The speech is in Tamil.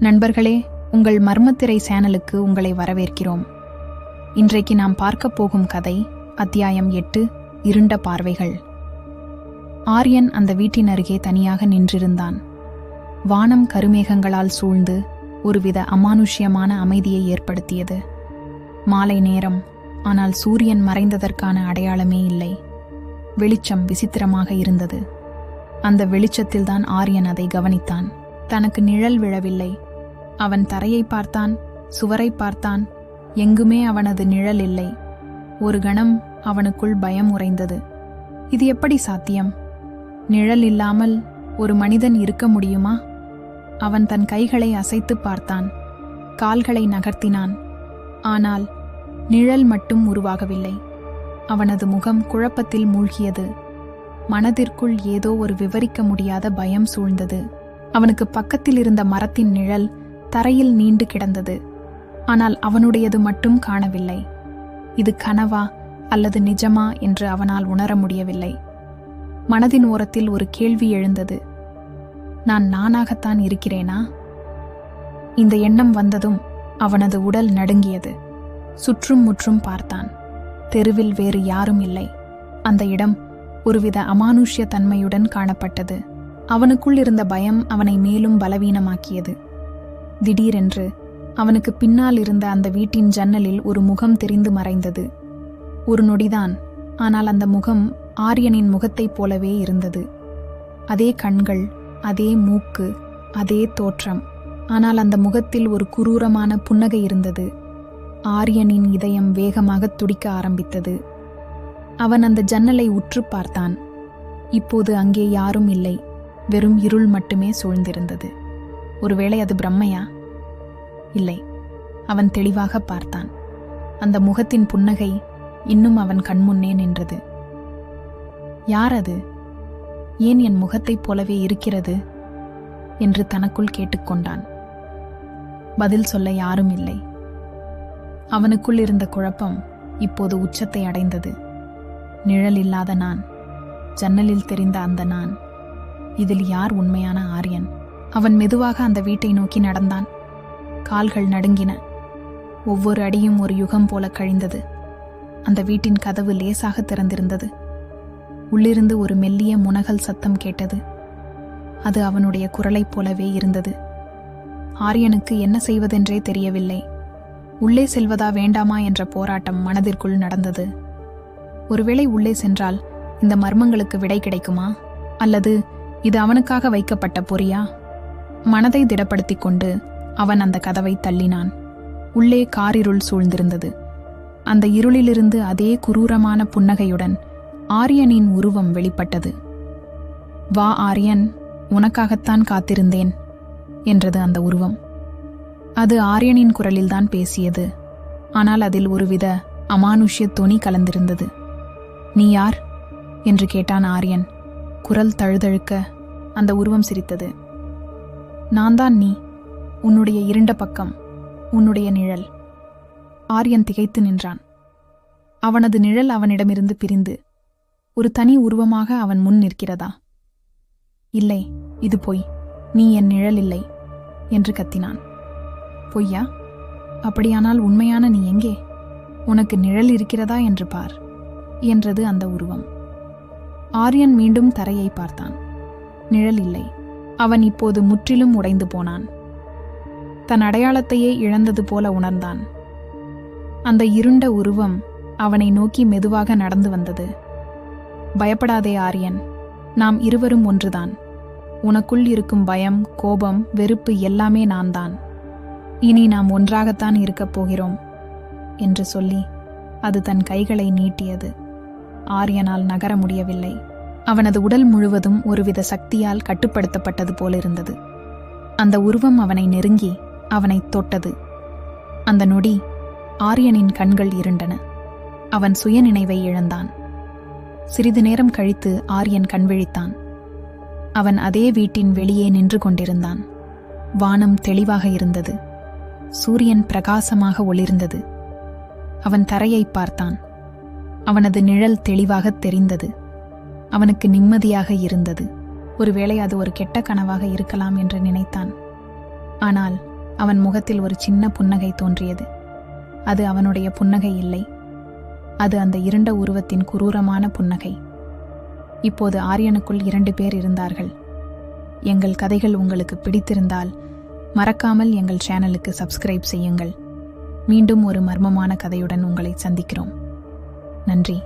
நண்பர்களே உங்கள் மர்மத்திரை சேனலுக்கு உங்களை வரவேற்கிறோம். இன்றைக்கு நாம் பார்க்க போகும் கதை அத்தியாயம் எட்டு இருண்ட பார்வைகள். ஆரியன் அந்த வீட்டின் அருகே தனியாக நின்றிருந்தான். வானம் கருமேகங்களால் சூழ்ந்து ஒருவித அமானுஷ்யமான அமைதியை ஏற்படுத்தியது. மாலை நேரம் ஆனால் சூரியன் மறைந்ததற்கான அடையாளமே இல்லை. வெளிச்சம் விசித்திரமாக இருந்தது. அந்த வெளிச்சத்தில்தான் ஆரியன் அதை கவனித்தான். தனக்கு நிழல் விழவில்லை. அவன் தரையை பார்த்தான் சுவரை பார்த்தான். எங்குமே அவனது நிழல் இல்லை. ஒரு கணம் அவனுக்குள் பயம் உறைந்தது. இது எப்படி சாத்தியம்? நிழல் இல்லாமல் ஒரு மனிதன் இருக்க முடியுமா? அவன் தன் கைகளை அசைத்து பார்த்தான். கால்களை நகர்த்தினான். ஆனால் நிழல் மட்டும் உருவாகவில்லை. அவனது முகம் குழப்பத்தில் மூழ்கியது. மனதிற்குள் ஏதோ ஒரு விவரிக்க முடியாத பயம் சூழ்ந்தது. அவனுக்கு பக்கத்தில் இருந்த மரத்தின் நிழல் தரையில் நீண்டு கிடந்தது. ஆனால் அவனுடையது மட்டும் காணவில்லை. இது கனவா அல்லது நிஜமா என்று அவனால் உணர முடியவில்லை. மனதின் ஓரத்தில் ஒரு கேள்வி எழுந்தது. நான் நானாகத்தான் இருக்கிறேனா? இந்த எண்ணம் வந்ததும் அவனது உடல் நடுங்கியது. சுற்றும் முற்றும் பார்த்தான். தெருவில் வேறு யாரும் இல்லை. அந்த இடம் ஒருவித அமானுஷ்ய தன்மையுடன் காணப்பட்டது. அவனுக்குள் இருந்த பயம் அவனை மேலும் பலவீனமாக்கியது. திடீரென்று அவனுக்கு பின்னால் இருந்த அந்த வீட்டின் ஜன்னலில் ஒரு முகம் தெரிந்து மறைந்தது. ஒரு நொடிதான் ஆனால் அந்த முகம் ஆரியனின் முகத்தைப் போலவே இருந்தது. அதே கண்கள் அதே மூக்கு அதே தோற்றம் ஆனால் அந்த முகத்தில் ஒரு குரூரமான புன்னகை இருந்தது. ஆரியனின் இதயம் வேகமாக துடிக்க ஆரம்பித்தது. அவன் அந்த ஜன்னலை உற்று பார்த்தான். இப்போது அங்கே யாரும் இல்லை வெறும் இருள் மட்டுமே சூழ்ந்திருந்தது. ஒருவேளை அது பிரம்மையா? இல்லை. அவன் தெளிவாக பார்த்தான். அந்த முகத்தின் புன்னகை இன்னும் அவன் கண்முன்னே நின்றது. யார் அது? ஏன் என் முகத்தைப் போலவே இருக்கிறது? என்று தனக்குள் கேட்டுக்கொண்டான். பதில் சொல்ல யாரும் இல்லை. அவனுக்குள் இருந்த குழப்பம் இப்போது உச்சத்தை அடைந்தது. நிழல் இல்லாத நான். ஜன்னலில் தெரிந்த அந்த நான். இதில் யார் உண்மையான ஆரியன்? அவன் மெதுவாக அந்த வீட்டை நோக்கி நடந்தான். கால்கள் நடுங்கின. ஒவ்வொரு அடியும் ஒரு யுகம் போல கழிந்தது. அந்த வீட்டின் கதவு லேசாக திறந்திருந்தது. உள்ளிருந்து ஒரு மெல்லிய முனகல் சத்தம் கேட்டது. அது அவனுடைய குரலைப் போலவே இருந்தது. ஆரியனுக்கு என்ன செய்வதென்றே தெரியவில்லை. உள்ளே செல்வதா வேண்டாமா என்ற போராட்டம் மனதிற்குள் நடந்தது. ஒருவேளை உள்ளே சென்றால் இந்த மர்மங்களுக்கு விடை கிடைக்குமா? அல்லது இது அவனுக்காக வைக்கப்பட்ட பொறியா? மனதை திடப்படுத்திக் கொண்டு அவன் அந்த கதவை தள்ளினான். உள்ளே காரிருள் சூழ்ந்திருந்தது. அந்த இருளிலிருந்து அதே குரூரமான புன்னகையுடன் ஆரியனின் உருவம் வெளிப்பட்டது. வா ஆரியன் உனக்காகத்தான் காத்திருந்தேன் என்றது அந்த உருவம். அது ஆரியனின் குரலில்தான் பேசியது. ஆனால் அதில் ஒருவித அமானுஷ்ய தொனி கலந்திருந்தது. நீ யார்? என்று கேட்டான் ஆரியன். குரல் தழுதழுக்க அந்த உருவம் சிரித்தது. நான் தான் நீ உன்னுடைய இருண்ட பக்கம் உன்னுடைய நிழல். ஆரியன் திகைத்து நின்றான். அவனது நிழல் அவனிடமிருந்து பிரிந்து ஒரு தனி உருவமாக அவன் முன் நிற்கிறதா? இல்லை இது பொய் நீ என் நிழல் இல்லை என்று கத்தினான். பொய்யா? அப்படியானால் உண்மையான நீ எங்கே? உனக்கு நிழல் இருக்கிறதா என்று பார் என்றது அந்த உருவம். ஆரியன் மீண்டும் தரையை பார்த்தான். நிழல் இல்லை அவன் இப்போது முற்றிலும் உடைந்து போனான். தன் அடையாளத்தையே இழந்தது போல உணர்ந்தான். அந்த இருண்ட உருவம் அவனை நோக்கி மெதுவாக நடந்து வந்தது. பயப்படாதே ஆரியன். நாம் இருவரும் ஒன்றுதான். உனக்குள் இருக்கும் பயம் கோபம் வெறுப்பு எல்லாமே நான் தான் இனி நாம் ஒன்றாகத்தான் இருக்கப் போகிறோம் என்று சொல்லி அது தன் கைகளை நீட்டியது. ஆரியனால் நகர முடியவில்லை. அவனது உடல் முழுவதும் ஒருவித சக்தியால் கட்டுப்படுத்தப்பட்டது போலிருந்தது. அந்த உருவம் அவனை நெருங்கி அவனை தொட்டது. அந்த நொடி ஆரியனின் கண்கள் இருண்டன. அவன் சுயநினைவை இழந்தான். சிறிது நேரம் கழித்து ஆரியன் கண்விழித்தான் அவன் அதே வீட்டின் வெளியே நின்று கொண்டிருந்தான். வானம் தெளிவாக இருந்தது. சூரியன் பிரகாசமாக ஒளிர்ந்தது. அவன் தரையை பார்த்தான். அவனது நிழல் தெளிவாக தெரிந்தது. அவனுக்கு நிம்மதியாக இருந்தது. ஒருவேளை அது ஒரு கெட்ட கனவாக இருக்கலாம் என்று நினைத்தான். ஆனால் அவன் முகத்தில் ஒரு சின்ன புன்னகை தோன்றியது. அது அவனுடைய புன்னகை இல்லை. அது அந்த இருண்ட உருவத்தின் குரூரமான புன்னகை. இப்போது ஆரியனுக்குள் இரண்டு பேர் இருந்தார்கள். எங்கள் கதைகள் உங்களுக்கு பிடித்திருந்தால் மறக்காமல் எங்கள் சேனலுக்கு சப்ஸ்கிரைப் செய்யுங்கள். மீண்டும் ஒரு மர்மமான கதையுடன் உங்களை சந்திக்கிறோம். நன்றி.